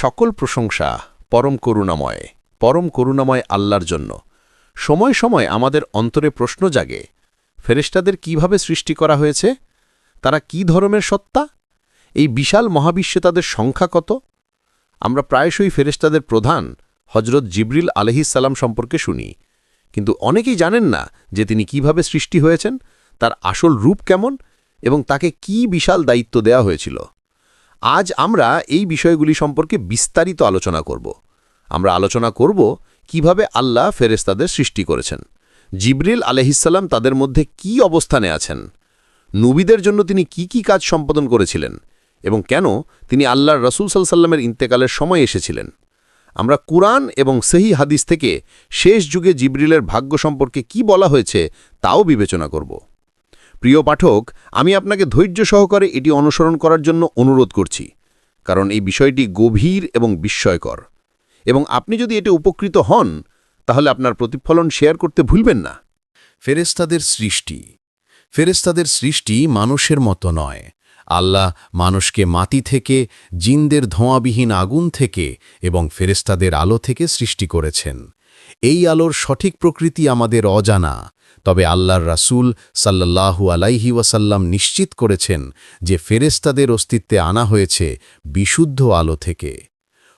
সকল প্রশংসা পরম করুণাময় পরম করুণাময় আল্লাহর জন্য। সময় সময় আমাদের অন্তরে প্রশ্ন জাগে, ফেরেশতাদের কীভাবে সৃষ্টি করা হয়েছে? তারা কি ধরনের সত্তা? এই বিশাল মহাবিশ্বে তাদের সংখ্যা কত? আমরা প্রায়শই ফেরেশতাদের প্রধান হজরত জিবরিল আলহিসাল্লাম সম্পর্কে শুনি, কিন্তু অনেকেই জানেন না যে তিনি কীভাবে সৃষ্টি হয়েছেন, তার আসল রূপ কেমন এবং তাকে কি বিশাল দায়িত্ব দেয়া হয়েছিল। আজ আমরা এই বিষয়গুলি সম্পর্কে বিস্তারিত আলোচনা করব। আমরা আলোচনা করব কীভাবে আল্লাহ ফেরেস্তাদের সৃষ্টি করেছেন। জিবরিল আলহিসাল্লাম তাদের মধ্যে কি অবস্থানে আছেন? নবীদের জন্য তিনি কি কি কাজ সম্পাদন করেছিলেন? এবং কেন তিনি আল্লাহর রসুল সাল্লামের ইন্তেকালের সময় এসেছিলেন? আমরা কুরআন এবং সেহি হাদিস থেকে শেষ যুগে জিবরিলের ভাগ্য সম্পর্কে কি বলা হয়েছে তাও বিবেচনা করব। প্রিয় পাঠক, আমি আপনাকে ধৈর্য সহকারে এটি অনুসরণ করার জন্য অনুরোধ করছি, কারণ এই বিষয়টি গভীর এবং বিস্ময়কর। এবং আপনি যদি এতে উপকৃত হন, তাহলে আপনার প্রতিফলন শেয়ার করতে ভুলবেন না। ফেরেস্তাদের সৃষ্টি। ফেরেস্তাদের সৃষ্টি মানুষের মতো নয়। আল্লাহ মানুষকে মাটি থেকে, জিনদের ধোঁয়াবিহীন আগুন থেকে এবং ফেরেস্তাদের আলো থেকে সৃষ্টি করেছেন। এই আলোর সঠিক প্রকৃতি আমাদের অজানা। তবে আল্লাহর রাসূল সাল্লাল্লাহু আলাইহি ওয়াসাল্লাম নিশ্চিত করেছেন যে ফেরেস্তাদের অস্তিত্বে আনা হয়েছে বিশুদ্ধ আলো থেকে।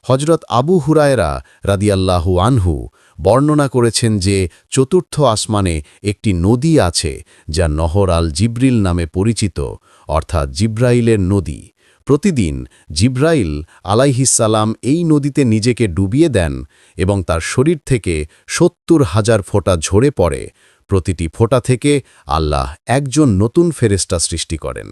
হজরত আবু হুরায়রা রাদিয়াল্লাহু আনহু বর্ণনা করেছেন যে চতুর্থ আসমানে একটি নদী আছে, যা নহর আল জিব্রিল নামে পরিচিত, অর্থাৎ জিব্রাইলের নদী। প্রতিদিন জিব্রাইল আলাইহিসাল্লাম এই নদীতে নিজেকে ডুবিয়ে দেন এবং তার শরীর থেকে সত্তর হাজার ফোঁটা ঝরে পড়ে। প্রতিটি ফোঁটা থেকে আল্লাহ একজন নতুন ফেরেস্তা সৃষ্টি করেন।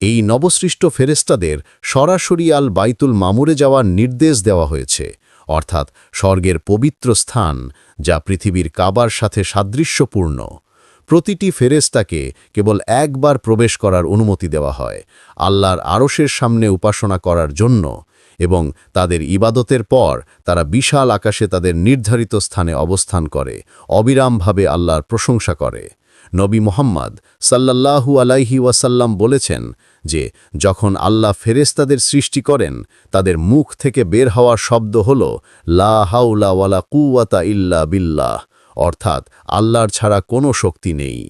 এই নবসৃষ্ট ফেরেস্তাদের সরাসরি আল বাইতুল মামুরে যাওয়ার নির্দেশ দেওয়া হয়েছে, অর্থাৎ স্বর্গের পবিত্র স্থান, যা পৃথিবীর কাবার সাথে সাদৃশ্যপূর্ণ। প্রতিটি ফেরেস্তাকে কেবল একবার প্রবেশ করার অনুমতি দেওয়া হয়, আল্লাহর আরশের সামনে উপাসনা করার জন্য এবং তাদের ইবাদতের পর তারা বিশাল আকাশে তাদের নির্ধারিত স্থানে অবস্থান করে, অবিরামভাবে আল্লাহর প্রশংসা করে। নবী মোহাম্মদ সাল্লাল্লাহু আলাইহি ওয়াসাল্লাম বলেছেন যে, যখন আল্লাহ ফেরেস্তাদের সৃষ্টি করেন, তাদের মুখ থেকে বের হওয়ার শব্দ হল, লা ওয়ালা কুওয়াতা ইল্লা বিল্লাহ। অর্থাৎ আল্লাহর ছাড়া কোনো শক্তি নেই।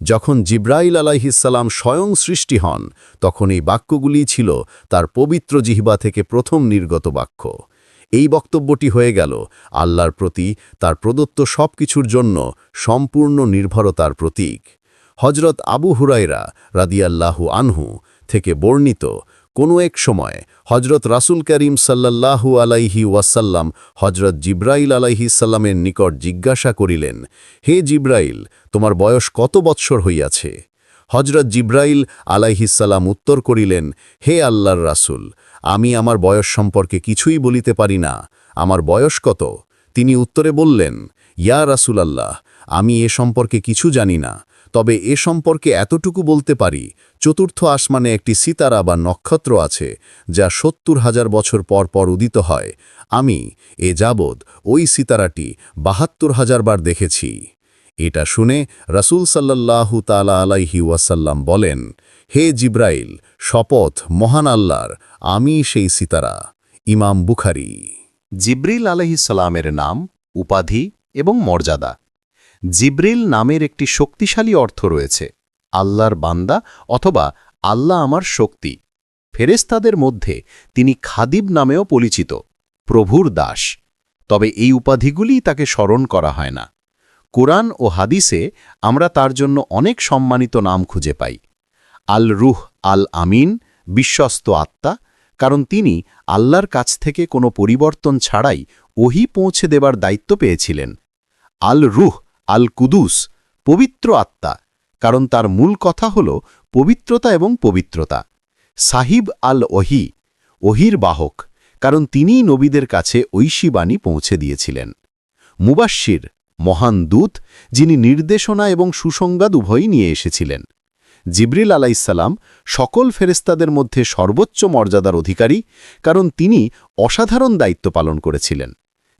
যখন জিব্রাইল আলাইহিসাল্লাম স্বয়ং সৃষ্টি হন, তখন এই বাক্যগুলি ছিল তার পবিত্র জিহবা থেকে প্রথম নির্গত বাক্য। এই বক্তব্যটি হয়ে গেল আল্লাহর প্রতি, তার প্রদত্ত সব কিছুর জন্য সম্পূর্ণ নির্ভরতার প্রতীক। হজরত আবু হুরাইরা রাদিয়াল্লাহু আনহু থেকে বর্ণিত কোনো এক সময় হজরত রাসুল করিম সাল্লাল্লাহু আলাইহি ওয়াসাল্লাম হজরত জিব্রাইল আলাইহি সাল্লামের নিকট জিজ্ঞাসা করিলেন, হে জিব্রাইল, তোমার বয়স কত বৎসর হইয়াছে? হজরত জিব্রাইল আলাইহিসাল্লাম উত্তর করিলেন, হে আল্লাহর রাসুল, আমি আমার বয়স সম্পর্কে কিছুই বলিতে পারি না। আমার বয়স কত? তিনি উত্তরে বললেন, ইয়া রাসুল আল্লাহ আমি এ সম্পর্কে কিছু জানি না, তবে এ সম্পর্কে এতটুকু বলতে পারি, চতুর্থ আসমানে একটি সিতারা বা নক্ষত্র আছে, যা সত্তর হাজার বছর পর পর উদিত হয়। আমি, এ যাবৎ, ওই সিতারাটি বাহাত্তর হাজার বার দেখেছি। এটা শুনে রাসুল সাল্লাল্লাহু তালা আলাইহি ওয়াসাল্লাম বলেন, হে জিব্রাইল, শপথ মহান আল্লাহর, আমি সেই সিতারা। ইমাম বুখারি। জিব্রিল আলহিসাল্লামের নাম, উপাধি এবং মর্যাদা। জিব্রিল নামের একটি শক্তিশালী অর্থ রয়েছে, আল্লাহর বান্দা অথবা আল্লাহ আমার শক্তি। ফেরেস্তাদের মধ্যে তিনি খাদিব নামেও পরিচিত, প্রভুর দাস। তবে এই উপাধিগুলি তাকে স্মরণ করা হয় না। কোরআন ও হাদিসে আমরা তার জন্য অনেক সম্মানিত নাম খুঁজে পাই। আল রুহ আল আমিন বিশ্বস্ত আত্মা, কারণ তিনি আল্লাহর কাছ থেকে কোনো পরিবর্তন ছাড়াই ওহি পৌঁছে দেবার দায়িত্ব পেয়েছিলেন। আল রুহ আল কুদুস পবিত্র আত্মা, কারণ তার মূল কথা হল পবিত্রতা এবং পবিত্রতা। সাহিব আল ওহি ওহির বাহক, কারণ তিনিই নবীদের কাছে ঐশী বাণী পৌঁছে দিয়েছিলেন। মুবাস্বির মহান দূত, যিনি নির্দেশনা এবং সুসংবাদ উভয়ই নিয়ে এসেছিলেন। জিবরিল আলাইসাল্লাম সকল ফেরেস্তাদের মধ্যে সর্বোচ্চ মর্যাদার অধিকারী, কারণ তিনি অসাধারণ দায়িত্ব পালন করেছিলেন।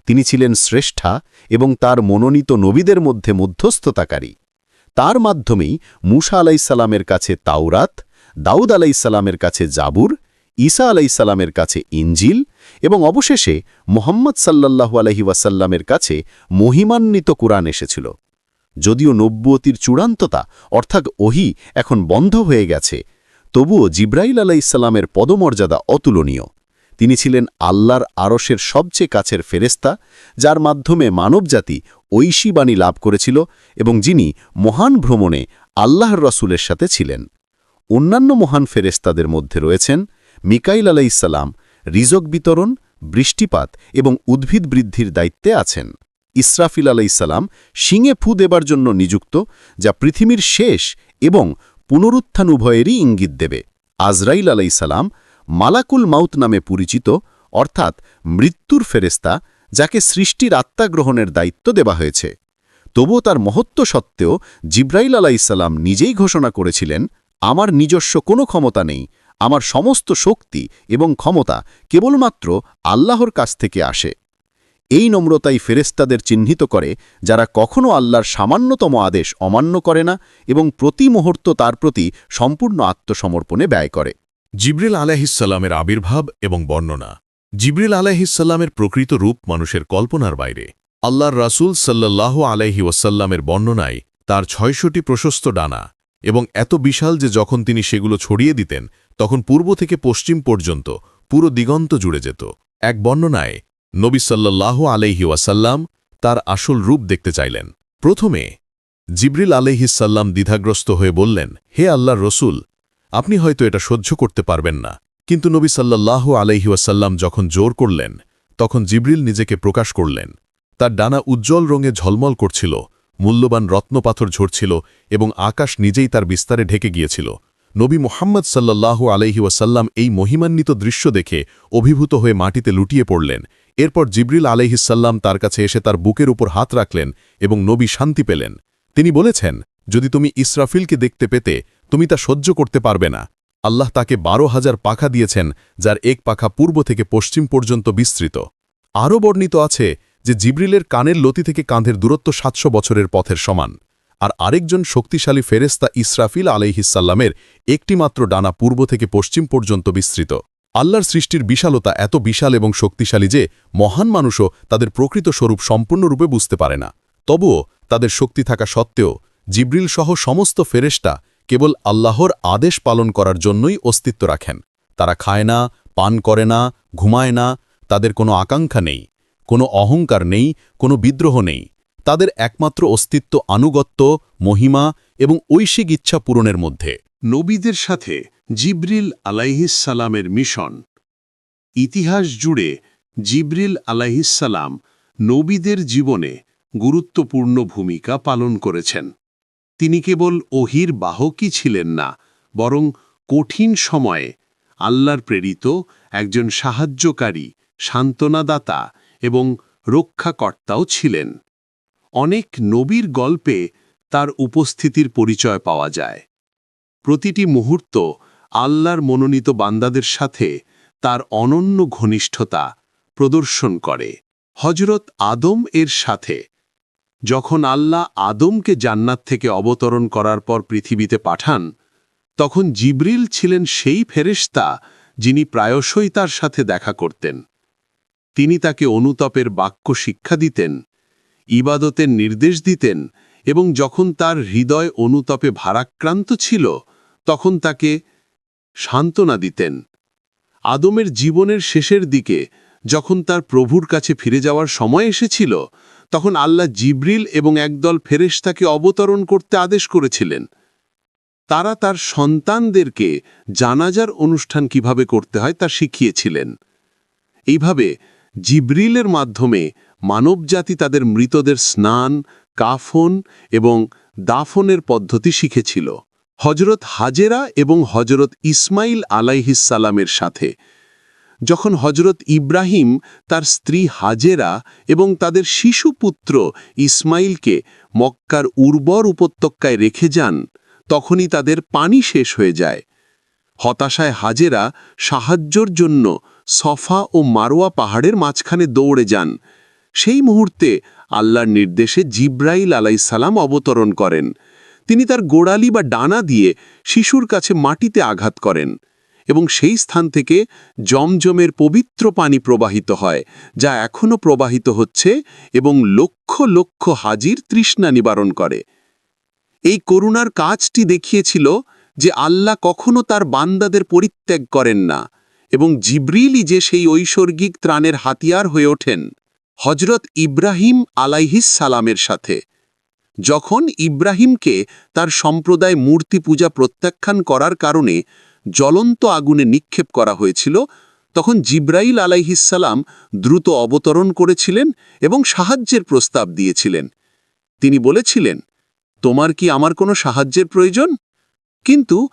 তিনি ছিলেন শ্রেষ্ঠা এবং তার মনোনীত নবীদের মধ্যে মধ্যস্থতাকারী। তার মাধ্যমেই মুসা আলাইসাল্লামের কাছে তাওরাত, দাউদ আলাইসাল্লামের কাছে জাবুর, ঈসা আলাইসাল্লামের কাছে ইঞ্জিল এবং অবশেষে মোহাম্মদ সাল্লাল্লাহু আলহি ওয়াসাল্লামের কাছে মহিমান্বিত কুরআন এসেছিল। যদিও নব্বতির চূড়ান্ততা, অর্থাৎ ওহি, এখন বন্ধ হয়ে গেছে, তবুও জিব্রাইল আলাইসাল্লামের পদমর্যাদা অতুলনীয়। তিনি ছিলেন আল্লাহর আরশের সবচেয়ে কাছের ফেরেস্তা যার মাধ্যমে মানবজাতি ঐশী বাণী লাভ করেছিল এবং যিনি মহান ভ্রমণে আল্লাহর রসুলের সাথে ছিলেন। অন্যান্য মহান ফেরেস্তাদের মধ্যে রয়েছেন মিকাইল আলাইসাল্লাম রিজক বিতরণ, বৃষ্টিপাত এবং উদ্ভিদ বৃদ্ধির দায়িত্বে আছেন। ইসরাফিল আলাইসাল্লাম শিঙে ফু দেবার জন্য নিযুক্ত, যা পৃথিবীর শেষ এবং পুনরুত্থান উভয়েরই ইঙ্গিত দেবে। আজরাইল আলাইসাল্লাম মালাকুল মাউত নামে পরিচিত, অর্থাৎ মৃত্যুর ফেরেস্তা যাকে সৃষ্টির আত্মা গ্রহণের দায়িত্ব দেওয়া হয়েছে। তবুও তার মহত্ব সত্ত্বেও জিব্রাইল আলাইসাল্লাম নিজেই ঘোষণা করেছিলেন, আমার নিজস্ব কোনো ক্ষমতা নেই, আমার সমস্ত শক্তি এবং ক্ষমতা কেবলমাত্র আল্লাহর কাছ থেকে আসে। এই নম্রতাই ফেরেস্তাদের চিহ্নিত করে, যারা কখনও আল্লাহর সামান্যতম আদেশ অমান্য করে না এবং প্রতি মুহূর্ত তার প্রতি সম্পূর্ণ আত্মসমর্পণে ব্যয় করে। জিব্রিল আলাহিসাল্লামের আবির্ভাব এবং বর্ণনা। জিব্রিল আলাহিসাল্লামের প্রকৃত রূপ মানুষের কল্পনার বাইরে। আল্লাহর রাসূল সাল্লাল্লাহু আলাইহি ওয়াসাল্লামের বর্ণনায় তার ছয়শটি প্রশস্ত ডানা এবং এত বিশাল যে যখন তিনি সেগুলো ছড়িয়ে দিতেন, তখন পূর্ব থেকে পশ্চিম পর্যন্ত পুরো দিগন্ত জুড়ে যেত। এক বর্ণনায় নবী সাল্লাল্লাহু আলাইহি ওয়াসাল্লাম তার আসল রূপ দেখতে চাইলেন। প্রথমে জিব্রিল আলাইহিসাল্লাম দ্বিধাগ্রস্ত হয়ে বললেন, হে আল্লাহর রসুল আপনি হয়তো এটা সহ্য করতে পারবেন না। কিন্তু নবী সাল্লাল্লাহু আলাইহি ওয়াসাল্লাম যখন জোর করলেন, তখন জিব্রিল নিজেকে প্রকাশ করলেন। তার ডানা উজ্জ্বল রঙে ঝলমল করছিল, মূল্যবান রত্নপাথর ঝরছিল এবং আকাশ নিজেই তার বিস্তারে ঢেকে গিয়েছিল। নবী মোহাম্মদ সাল্লাল্লাহু আলাইহি ওয়াসাল্লাম এই মহিমান্বিত দৃশ্য দেখে অভিভূত হয়ে মাটিতে লুটিয়ে পড়লেন। এরপর জিব্রিল আলাইহিসাল্লাম তার কাছে এসে তার বুকের উপর হাত রাখলেন এবং নবী শান্তি পেলেন। তিনি বলেছেন, যদি তুমি ইসরাফিলকে দেখতে পেতে তুমি তা সহ্য করতে পারবে না। আল্লাহ তাকে বারো হাজার পাখা দিয়েছেন, যার এক পাখা পূর্ব থেকে পশ্চিম পর্যন্ত বিস্তৃত। আরও বর্ণিত আছে যে জিব্রিলের কানের লতি থেকে কাঁধের দূরত্ব সাতশো বছরের পথের সমান, আর আরেকজন শক্তিশালী ফেরেস্তা ইসরাফিল আলাইহিসাল্লামের একটিমাত্র ডানা পূর্ব থেকে পশ্চিম পর্যন্ত বিস্তৃত। আল্লাহর সৃষ্টির বিশালতা এত বিশাল এবং শক্তিশালী যে মহান মানুষও তাদের প্রকৃত স্বরূপ সম্পূর্ণরূপে বুঝতে পারে না। তবুও তাদের শক্তি থাকা সত্ত্বেও জিব্রিল সহ সমস্ত ফেরেস্তা কেবল আল্লাহর আদেশ পালন করার জন্যই অস্তিত্ব রাখেন। তারা খায় না, পান করে না, ঘুমায় না, তাদের কোনো আকাঙ্ক্ষা নেই, কোনো অহংকার নেই, কোনো বিদ্রোহ নেই। তাদের একমাত্র অস্তিত্ব আনুগত্য, মহিমা এবং ঐশিক ইচ্ছা পূরণের মধ্যে। নবীদের সাথে জিব্রিল আলাইহিসালামের মিশন। ইতিহাস জুড়ে জিব্রিল আলাইহিসালাম নবীদের জীবনে গুরুত্বপূর্ণ ভূমিকা পালন করেছেন। তিনি কেবল ওহির বাহকই ছিলেন না, বরং কঠিন সময়ে আল্লাহর প্রেরিত একজন সাহায্যকারী, সান্ত্বনাদাতা এবং রক্ষাকর্তাও ছিলেন। অনেক নবীর গল্পে তার উপস্থিতির পরিচয় পাওয়া যায়। প্রতিটি মুহূর্ত আল্লাহর মনোনীত বান্দাদের সাথে তার অনন্য ঘনিষ্ঠতা প্রদর্শন করে। হজরত আদম এর সাথে যখন আল্লাহ আদমকে জান্নাত থেকে অবতরণ করার পর পৃথিবীতে পাঠান, তখন জিব্রিল ছিলেন সেই ফেরেশতা যিনি প্রায়শই তার সাথে দেখা করতেন। তিনি তাকে অনুতপের বাক্য শিক্ষা দিতেন, ইবাদতের নির্দেশ দিতেন এবং যখন তার হৃদয় অনুতপে ভারাক্রান্ত ছিল, তখন তাকে সান্ত্বনা দিতেন। আদমের জীবনের শেষের দিকে যখন তার প্রভুর কাছে ফিরে যাওয়ার সময় এসেছিল তখন আল্লাহ জিব্রিল এবং একদল ফেরেশতাকে অবতরণ করতে আদেশ করেছিলেন। তারা তার সন্তানদেরকে জানাজার অনুষ্ঠান কীভাবে করতে হয় তা শিখিয়েছিলেন। এইভাবে জিব্রিলের মাধ্যমে মানবজাতি তাদের মৃতদের স্নান, কাফন এবং দাফনের পদ্ধতি শিখেছিল। হজরত হাজেরা এবং হজরত ইসমাইল আলাইহিসালামের সাথে যখন হজরত ইব্রাহিম তার স্ত্রী হাজেরা এবং তাদের শিশুপুত্র ইসমাইলকে মক্কার উর্বর উপত্যকায় রেখে যান, তখনই তাদের পানি শেষ হয়ে যায়। হতাশায় হাজেরা সাহায্যর জন্য সফা ও মারোয়া পাহাড়ের মাঝখানে দৌড়ে যান। সেই মুহূর্তে আল্লাহর নির্দেশে জিব্রাইল আলাইসালাম অবতরণ করেন। তিনি তার গোড়ালি বা ডানা দিয়ে শিশুর কাছে মাটিতে আঘাত করেন। এবং সেই স্থান থেকে জমজমের পবিত্র পানি প্রবাহিত হয়, যা এখনও প্রবাহিত হচ্ছে এবং লক্ষ লক্ষ হাজির তৃষ্ণা নিবারণ করে। এই করুণার কাজটি দেখিয়েছিল যে আল্লাহ কখনো তার বান্দাদের পরিত্যাগ করেন না এবং জিব্রিলই যে সেই ঐশ্বর্গিক ত্রাণের হাতিয়ার হয়ে ওঠেন হজরত ইব্রাহিম আলাইহিস সালামের সাথে। যখন ইব্রাহিমকে তার সম্প্রদায় মূর্তি পূজা প্রত্যাখ্যান করার কারণে জ্বলন্ত আগুনে নিক্ষেপ করা হয়েছিল, তখন জিব্রাইল আলাইহিসাল্লাম দ্রুত অবতরণ করেছিলেন এবং সাহায্যের প্রস্তাব দিয়েছিলেন। তিনি বলেছিলেন, তোমার কি আমার কোনো সাহায্যের প্রয়োজন? কিন্তু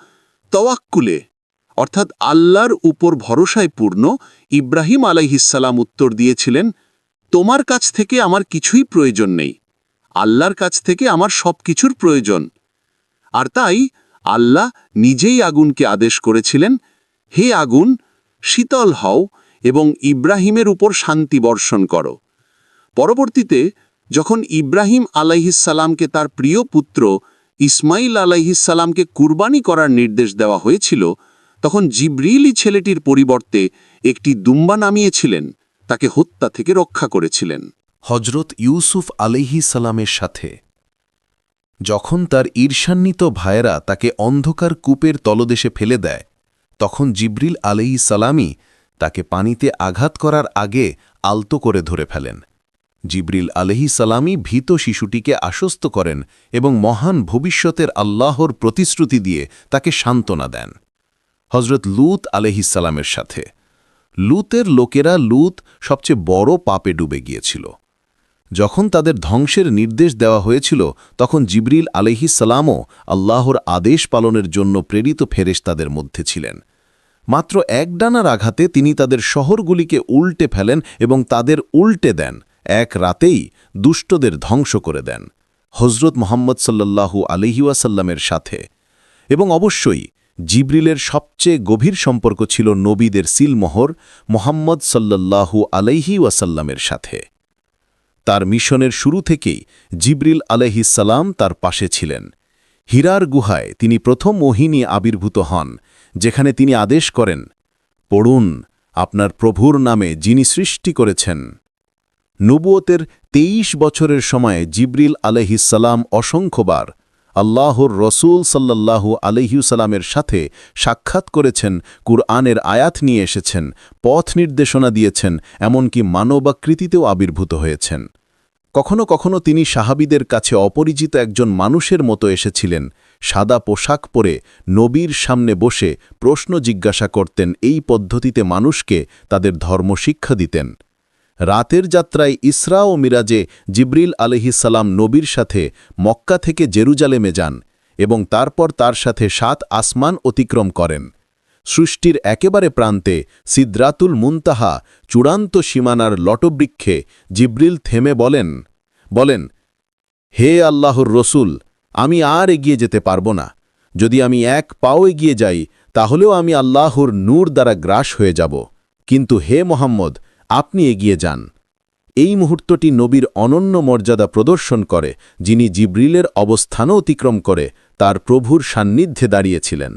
তওয়াক্কুলে, অর্থাৎ আল্লাহর উপর ভরসায় পূর্ণ, ইব্রাহিম আলাইহিসাল্লাম উত্তর দিয়েছিলেন, তোমার কাছ থেকে আমার কিছুই প্রয়োজন নেই। আল্লাহর কাছ থেকে আমার সব কিছুর প্রয়োজন। আর তাই আল্লাহ নিজেই আগুনকে আদেশ করেছিলেন, হে আগুন, শীতল হও এবং ইব্রাহিমের উপর শান্তি বর্ষণ করো। পরবর্তীতে, যখন ইব্রাহিম আলাইহিসাল্লামকে তার প্রিয় পুত্র ইসমাইল আলাইহিসাল্লামকে কুরবানি করার নির্দেশ দেওয়া হয়েছিল, তখন জিব্রিলই ছেলেটির পরিবর্তে একটি দুম্বা নামিয়েছিলেন, তাকে হত্যা থেকে রক্ষা করেছিলেন। হজরত ইউসুফ আলিহি সালামের সাথে যখন তার ঈর্ষান্বিত ভাইয়েরা তাকে অন্ধকার কূপের তলদেশে ফেলে দেয়, তখন জিব্রিল আলহি সালামই তাকে পানিতে আঘাত করার আগে আলতো করে ধরে ফেলেন। জিব্রিল আলহি সালামই ভীত শিশুটিকে আশ্বস্ত করেন এবং মহান ভবিষ্যতের আল্লাহর প্রতিশ্রুতি দিয়ে তাকে সান্ত্বনা দেন। হজরত লুত আলহিসালামের সাথে। লুতের লোকেরা লুত সবচেয়ে বড় পাপে ডুবে গিয়েছিল। যখন তাদের ধ্বংসের নির্দেশ দেওয়া হয়েছিল, তখন জিবরিল আলহিসাল্লামও আল্লাহর আদেশ পালনের জন্য প্রেরিত ফেরেশতাদের মধ্যে ছিলেন। মাত্র এক ডানার আঘাতে তিনি তাদের শহরগুলিকে উল্টে ফেলেন এবং তাদের উল্টে দেন। এক রাতেই দুষ্টদের ধ্বংস করে দেন। হজরত মোহাম্মদ সাল্লাল্লাহু আলহিউসাল্লামের সাথে। এবং অবশ্যই জিব্রিলের সবচেয়ে গভীর সম্পর্ক ছিল নবীদের সিলমোহর মোহাম্মদ সাল্লাল্লাহু আলাইহি ওয়াসাল্লামের সাথে। তার মিশনের শুরু থেকেই জিব্রিল আলহিসাল্লাম তার পাশে ছিলেন। হীরার গুহায় তিনি প্রথম মোহিনী আবির্ভূত হন, যেখানে তিনি আদেশ করেন, পড়ুন, আপনার প্রভুর নামে যিনি সৃষ্টি করেছেন। নবুয়তের তেইশ বছরের সময়ে জিব্রিল আলহিসাল্লাম অসংখ্যবার আল্লাহর রসুল সাল্লাল্লাহু আলহিউসালামের সাথে সাক্ষাৎ করেছেন, কুরআনের আয়াত নিয়ে এসেছেন, পথ নির্দেশনা দিয়েছেন, এমনকি মানবাকৃতিতেও আবির্ভূত হয়েছেন। কখনো কখনো তিনি সাহাবিদের কাছে অপরিচিত একজন মানুষের মতো এসেছিলেন, সাদা পোশাক পরে নবীর সামনে বসে প্রশ্ন জিজ্ঞাসা করতেন এই পদ্ধতিতে মানুষকে তাদের ধর্ম শিক্ষা দিতেন। রাতের যাত্রায় ইসরা ও মিরাজে জিব্রিল আলহিসাল্লাম নবীর সাথে মক্কা থেকে জেরুজালেমে যান এবং তারপর তার সাথে সাত আসমান অতিক্রম করেন। সৃষ্টির একেবারে প্রান্তে সিদ্রাতুল মুনতাহা চূড়ান্ত সীমানার লটবৃক্ষে জিব্রিল থেমে বলেন বলেন, হে আল্লাহর রসুল, আমি আর এগিয়ে যেতে পারব না। যদি আমি এক পাও এগিয়ে যাই, তাহলেও আমি আল্লাহর নূর দ্বারা গ্রাস হয়ে যাব। কিন্তু হে মোহাম্মদ আপনি এগিয়ে যান। এই মুহূর্তটি নবীর অনন্য মর্যাদা প্রদর্শন করে, যিনি জিব্রিলের অবস্থানও অতিক্রম করে, তার প্রভুর সান্নিধ্যে দাঁড়িয়েছিলেন।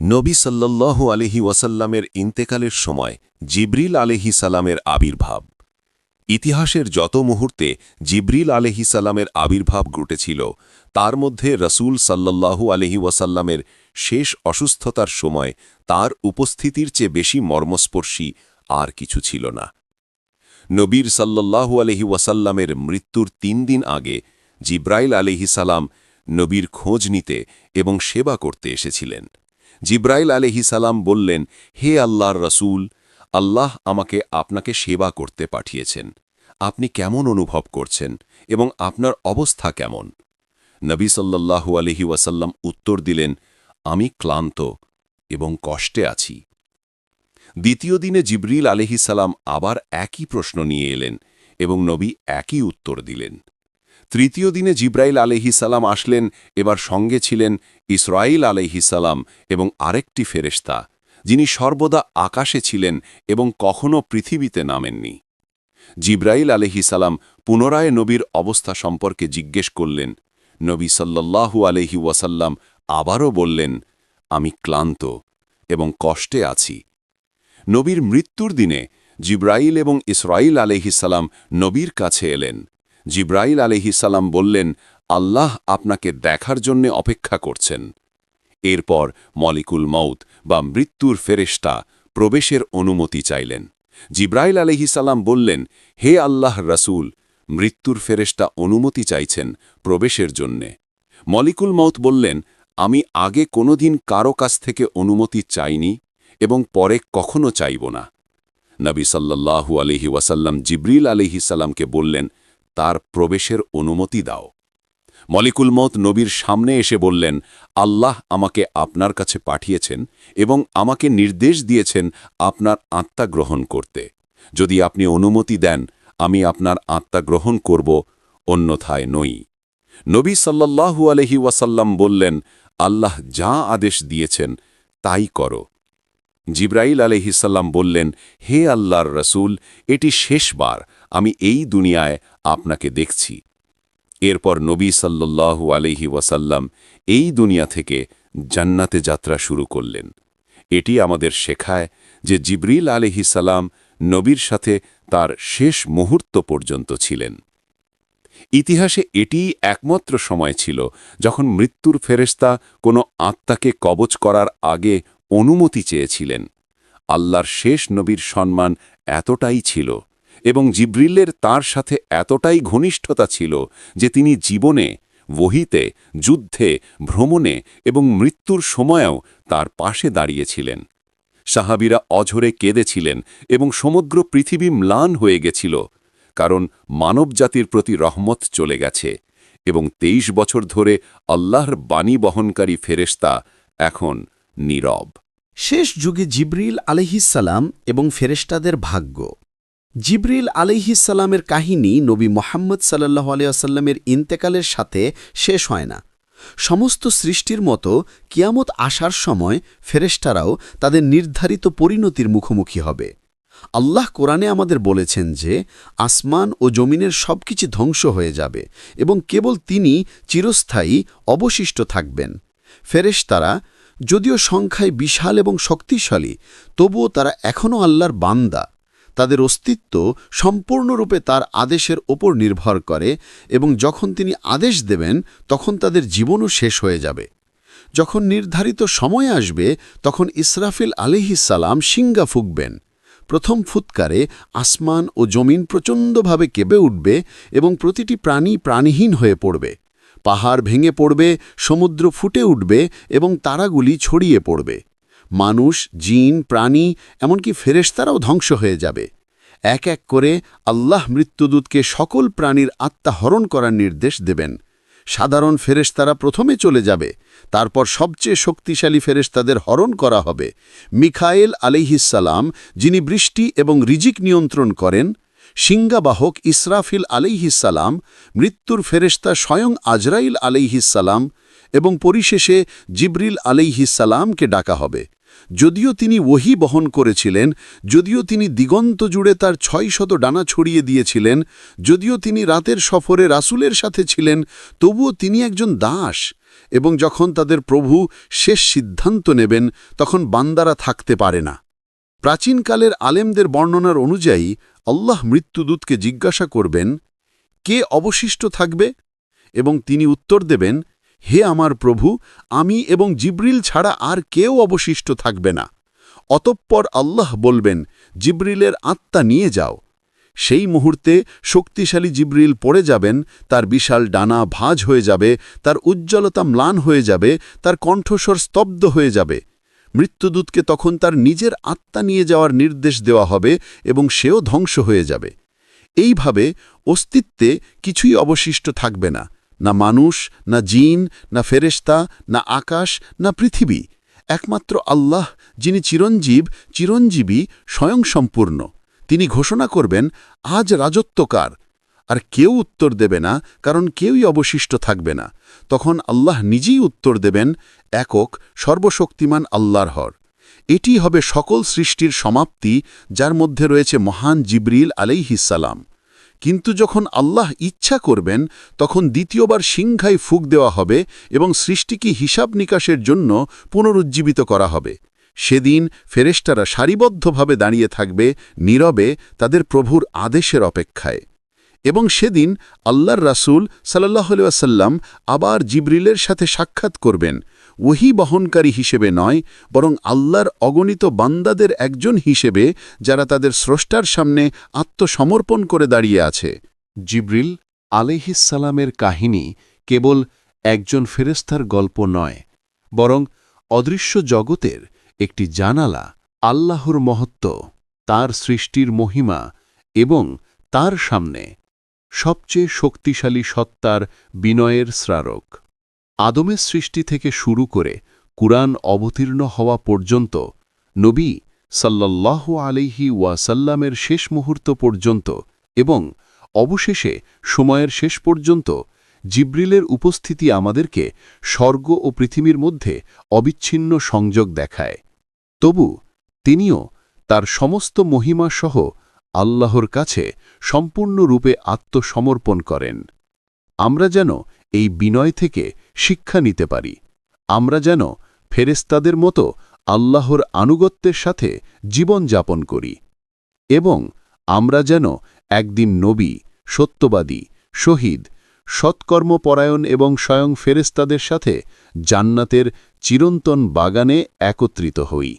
নবী সাল্লাল্লাহু আলহি ওয়াসাল্লামের ইন্তেকালের সময় জিব্রিল আলহি সালামের আবির্ভাব। ইতিহাসের যত মুহূর্তে জিব্রিল আলহি সালামের আবির্ভাব ঘটেছিল, তার মধ্যে রসুল সাল্লাল্লাহু আলহি ওয়াসাল্লামের শেষ অসুস্থতার সময় তার উপস্থিতির চেয়ে বেশি মর্মস্পর্শী আর কিছু ছিল না। নবীর সাল্লাল্লাহু আলহি ওয়াসাল্লামের মৃত্যুর তিন দিন আগে জিব্রাইল আলহি সালাম নবীর খোঁজ নিতে এবং সেবা করতে এসেছিলেন। জিব্রাইল আলহি সালাম বললেন, হে আল্লাহর রসুল, আল্লাহ আমাকে আপনাকে সেবা করতে পাঠিয়েছেন। আপনি কেমন অনুভব করছেন এবং আপনার অবস্থা কেমন? নবী সাল্লাল্লাহু আলহি ওয়াসাল্লাম উত্তর দিলেন, আমি ক্লান্ত এবং কষ্টে আছি। দ্বিতীয় দিনে জিবরিল আলহিসাল্লাম আবার একই প্রশ্ন নিয়ে এলেন এবং নবী একই উত্তর দিলেন। তৃতীয় দিনে জিব্রাইল আলহিসাল্লাম আসলেন, এবার সঙ্গে ছিলেন ইসরাইল আলহিসাল্লাম এবং আরেকটি ফেরেশতা, যিনি সর্বদা আকাশে ছিলেন এবং কখনও পৃথিবীতে নামেননি। জিব্রাইল আলহিসাল্লাম পুনরায় নবীর অবস্থা সম্পর্কে জিজ্ঞেস করলেন। নবী সাল্লাল্লাহু আলহি ওয়াসাল্লাম আবারও বললেন, আমি ক্লান্ত এবং কষ্টে আছি। নবীর মৃত্যুর দিনে জিব্রাইল এবং ইসরাইল আলহিসাল্লাম নবীর কাছে এলেন। জিব্রাইল আলহিসাল্লাম বললেন, আল্লাহ আপনাকে দেখার জন্যে অপেক্ষা করছেন। এরপর মলিকুল মৌত বা মৃত্যুর ফেরেশতা প্রবেশের অনুমতি চাইলেন। জিব্রাইল আলহিসাল্লাম বললেন, হে আল্লাহ রাসূল, মৃত্যুর ফেরেশতা অনুমতি চাইছেন প্রবেশের জন্যে। মলিকুল মৌত বললেন, আমি আগে কোনোদিন কারও কাছ থেকে অনুমতি চাইনি। এবং পরে কখনো চাইব না। নবী সাল্লাল্লাহু আলহি ওয়াসাল্লাম জিব্রিল আলহিসাল্লামকে বললেন, তার প্রবেশের অনুমতি দাও। মলিকুল মত নবীর সামনে এসে বললেন, আল্লাহ আমাকে আপনার কাছে পাঠিয়েছেন এবং আমাকে নির্দেশ দিয়েছেন আপনার আত্মা গ্রহণ করতে। যদি আপনি অনুমতি দেন, আমি আপনার আত্মা গ্রহণ করব, অন্যথায় নই। নবী সাল্লাল্লাহু আলহি ওয়াসাল্লাম বললেন, আল্লাহ যা আদেশ দিয়েছেন, তাই করো। জিব্রাইল আলহিসাল্লাম বললেন, হে আল্লাহর রসুল, এটি শেষবার আমি এই দুনিয়ায় আপনাকে দেখছি। এরপর নবী সাল্লাল্লাহু আলহি ওয়াসাল্লাম এই দুনিয়া থেকে জান্নাতে যাত্রা শুরু করলেন। এটি আমাদের শেখায় যে জিব্রিল আলহিসাল্লাম নবীর সাথে তার শেষ মুহূর্ত পর্যন্ত ছিলেন। ইতিহাসে এটিই একমাত্র সময় ছিল যখন মৃত্যুর ফেরেস্তা কোনো আত্মাকে কবচ করার আগে অনুমতি চেয়েছিলেন। আল্লাহর শেষ নবীর সম্মান এতটাই ছিল এবং জিব্রিলের তার সাথে এতটাই ঘনিষ্ঠতা ছিল যে তিনি জীবনে বহিতে যুদ্ধে, ভ্রমণে এবং মৃত্যুর সময়েও তার পাশে দাঁড়িয়েছিলেন। সাহাবিরা অঝরে কেঁদেছিলেন এবং সমগ্র পৃথিবী ম্লান হয়ে গেছিল কারণ মানবজাতির প্রতি রহমত চলে গেছে এবং তেইশ বছর ধরে আল্লাহর বাণী বহনকারী ফেরেশতা এখন নীরব। শেষ যুগে জিব্রিল আলহিসাল্লাম এবং ফেরেশতাদের ভাগ্য। জিব্রিল আলহিসাল্লামের কাহিনী নবী মোহাম্মদ সাল্লাহ আলিয়াসাল্লামের ইন্তেকালের সাথে শেষ হয় না। সমস্ত সৃষ্টির মতো কিয়ামত আসার সময় ফেরেশতারাও তাদের নির্ধারিত পরিণতির মুখোমুখি হবে। আল্লাহ কোরআনে আমাদের বলেছেন যে, আসমান ও জমিনের সবকিছু ধ্বংস হয়ে যাবে এবং কেবল তিনি চিরস্থায়ী অবশিষ্ট থাকবেন। ফেরেশতারা যদিও সংখ্যায় বিশাল এবং শক্তিশালী, তবুও তারা এখনও আল্লাহর বান্দা। তাদের অস্তিত্ব সম্পূর্ণরূপে তার আদেশের ওপর নির্ভর করে এবং যখন তিনি আদেশ দেবেন, তখন তাদের জীবনও শেষ হয়ে যাবে। যখন নির্ধারিত সময় আসবে, তখন ইসরাফিল আলিহিসাল্লাম সিঙ্গা ফুঁকবেন। প্রথম ফুৎকারে আসমান ও জমিন প্রচণ্ডভাবে কেঁপে উঠবে এবং প্রতিটি প্রাণী প্রাণীহীন হয়ে পড়বে। পাহাড় ভেঙে পড়বে, সমুদ্র ফুটে উঠবে এবং তারাগুলি ছড়িয়ে পড়বে। মানুষ, জিন, প্রাণী, এমনকি ফেরেশতারাও ধ্বংস হয়ে যাবে। এক এক করে আল্লাহ মৃত্যুদূতকে সকল প্রাণীর আত্মা হরণ করার নির্দেশ দেবেন। সাধারণ ফেরেশতারা প্রথমে চলে যাবে, তারপর সবচেয়ে শক্তিশালী ফেরেশতাদের হরণ করা হবে। মিখায়েল আলিহিসাল্লাম যিনি বৃষ্টি এবং রিজিক নিয়ন্ত্রণ করেন সিঙ্গাবাহক ইসরাফিল আলিহিসাল্লাম মৃত্যুর ফেরেশতা স্বয়ং আজরাইল আলিহিসাল্লাম এবং পরিশেষে জিব্রিল আলিহিসাল্লামকে ডাকা হবে। যদিও তিনি ওহি বহন করেছিলেন, যদিও তিনি দিগন্ত জুড়ে তার ছয় শত ডানা ছড়িয়ে দিয়েছিলেন, যদিও তিনি রাতের সফরে রাসুলের সাথে ছিলেন, তবুও তিনি একজন দাস এবং যখন তাদের প্রভু শেষ সিদ্ধান্ত নেবেন, তখন বান্দারা থাকতে পারে না। প্রাচীনকালের আলেমদের বর্ণনার অনুযায়ী আল্লাহ মৃত্যুদূতকে জিজ্ঞাসা করবেন, কে অবশিষ্ট থাকবে? এবং তিনি উত্তর দেবেন, হে আমার প্রভু, আমি এবং জিব্রিল ছাড়া আর কেউ অবশিষ্ট থাকবে না। অতঃপর আল্লাহ বলবেন, জিব্রিলের আত্মা নিয়ে যাও। সেই মুহূর্তে শক্তিশালী জিব্রিল পড়ে যাবেন, তার বিশাল ডানা ভাঁজ হয়ে যাবে, তার উজ্জ্বলতা ম্লান হয়ে যাবে, তার কণ্ঠস্বর স্তব্ধ হয়ে যাবে। মৃত্যুদূতকে তখন তার নিজের আত্মা নিয়ে যাওয়ার নির্দেশ দেওয়া হবে এবং সেও ধ্বংস হয়ে যাবে। এইভাবে অস্তিত্বে কিছুই অবশিষ্ট থাকবে না। না মানুষ, না জিন, না ফেরেশতা, না আকাশ, না পৃথিবী। একমাত্র আল্লাহ, যিনি চিরঞ্জীব চিরঞ্জীবী স্বয়ংসম্পূর্ণ। তিনি ঘোষণা করবেন, আজ রাজত্বকার। আর কেউ উত্তর দেবে না, কারণ কেউই অবশিষ্ট থাকবে না। তখন আল্লাহ নিজেই উত্তর দেবেন, একক, সর্বশক্তিমান আল্লাহর হর। এটি হবে সকল সৃষ্টির সমাপ্তি, যার মধ্যে রয়েছে মহান জিবরিল আলাইহিসালাম কিন্তু যখন আল্লাহ ইচ্ছা করবেন, তখন দ্বিতীয়বার সিংহায় ফুক দেওয়া হবে এবং সৃষ্টিকে হিসাব নিকাশের জন্য পুনরুজ্জীবিত করা হবে। সেদিন ফেরেশতারা সারিবদ্ধভাবে দাঁড়িয়ে থাকবে, নীরবে তাদের প্রভুর আদেশের অপেক্ষায়। এবং সেদিন আল্লাহর রাসূল সাল্লাহ আসাল্লাম আবার জিবরিলের সাথে সাক্ষাৎ করবেন। ওহি বহনকারী হিসেবে নয়, বরং আল্লাহর অগণিত বান্দাদের একজন হিসেবে যারা তাদের স্রষ্টার সামনে আত্মসমর্পণ করে দাঁড়িয়ে আছে। জিব্রিল আলাইহিসালামের কাহিনী কেবল একজন ফেরেস্তার গল্প নয়, বরং অদৃশ্য জগতের একটি জানালা, আল্লাহর মহত্ব, তার সৃষ্টির মহিমা এবং তার সামনে সবচেয়ে শক্তিশালী সত্তার বিনয়ের স্মারক। আদমের সৃষ্টি থেকে শুরু করে কুরআন অবতীর্ণ হওয়া পর্যন্ত, নবী সাল্লাল্লাহ আলাইহি ওয়াসাল্লামের শেষ মুহূর্ত পর্যন্ত এবং অবশেষে সময়ের শেষ পর্যন্ত জিব্রিলের উপস্থিতি আমাদেরকে স্বর্গ ও পৃথিবীর মধ্যে অবিচ্ছিন্ন সংযোগ দেখায়। তবু তিনিও তার সমস্ত মহিমা সহ আল্লাহর কাছে সম্পূর্ণরূপে আত্মসমর্পণ করেন। আমরা যেন এই বিনয় থেকে শিক্ষা নিতে পারি। আমরা যেন ফেরেস্তাদের মতো আল্লাহর আনুগত্যের সাথে জীবন যাপন করি। এবং আমরা যেন একদিন নবী, সত্যবাদী, শহীদ, সৎকর্মপরায়ণ এবং স্বয়ং ফেরেস্তাদের সাথে জান্নাতের চিরন্তন বাগানে একত্রিত হই।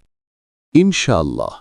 ইনশাআল্লাহ।